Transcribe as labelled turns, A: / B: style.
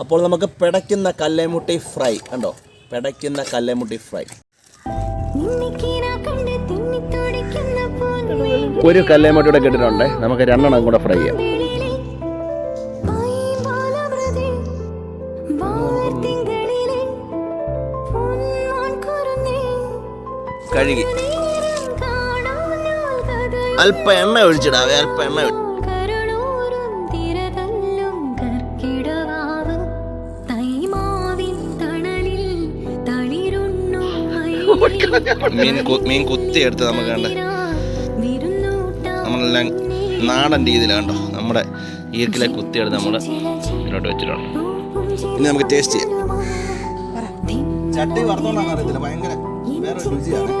A: അപ്പോൾ നമുക്ക് പിടയ്ക്കുന്ന കല്ലേമുട്ടി ഫ്രൈ കണ്ടോ? പിടയ്ക്കുന്ന കല്ലേമുട്ടി ഫ്രൈ. ഒരു കല്ലേമുട്ടിയുടെ കിട്ടിട്ടുണ്ട് നമുക്ക് രണ്ടെണ്ണം കൂടെ ഫ്രൈ ചെയ്യാം. കഴുകി. അല്പ എണ്ണ ഒഴിച്ചിടാവേ അല്പ എണ്ണ മീൻ മീൻ കുത്തിയെടുത്ത് നമുക്ക് കണ്ട് നമ്മളെല്ലാം നാടൻ രീതിയിൽ കണ്ടോ? നമ്മുടെ ഈർക്കിലെ കുത്തിയെടുത്ത് നമ്മൾ ഇതിലോട്ട് വെച്ചിട്ടുണ്ട്. ഇനി നമുക്ക് ടേസ്റ്റ് ചെയ്യാം. ചട്ടി വറുത്തോണ്ടാന്ന് അറിയത്തില്ല. ഭയങ്കര വേറെ രുചിയാണ്.